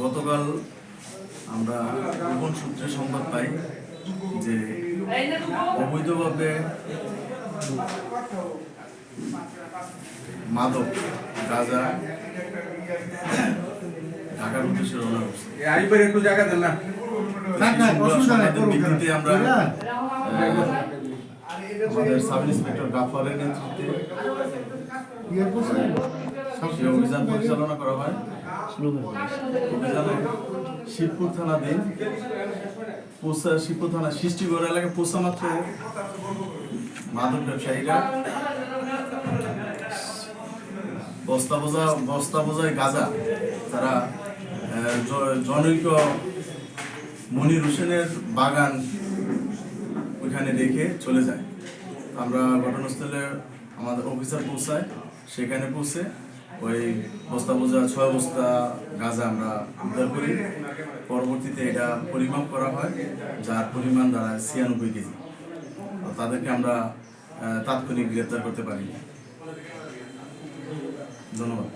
গতকাল আমরা গোপন সূত্রে সংবাদ পাই যে অবৈধভাবে মাদক গাঁজা ঢাকার উদ্দেশ্যে রওনা করছে একটু জায়গা দেন না। ভিত্তিতে আমরা আমাদের সাব ইন্সপেক্টর গাফারের নেতৃত্বে ইয়ে অভিযান পরিচালনা করা হয়। শিবপুর থানাধীন পোসা, শিবপুর থানা সৃষ্টিগড় এলাকায় পোষা মাত্র মাদক ব্যবসায়ীরা। বস্তা বোঝা, বস্তা বোঝায় গাঁজা। তারা জনৈক মনির হোসেনের বাগান ওইখানে রেখে চলে যায়। আমরা ঘটনাস্থলে আমাদের অফিসার পৌঁছায়, সেখানে পৌঁছে ওই বস্তা বোঝা ছয় বস্তা গাঁজা আমরা উদ্ধার করি। পরবর্তীতে এটা পরিমাপ করা হয়, যার পরিমাণ দ্বারা ছিয়ানব্বই কেজি। তাদেরকে আমরা তাৎক্ষণিক গ্রেপ্তার করতে পারি। ধন্যবাদ।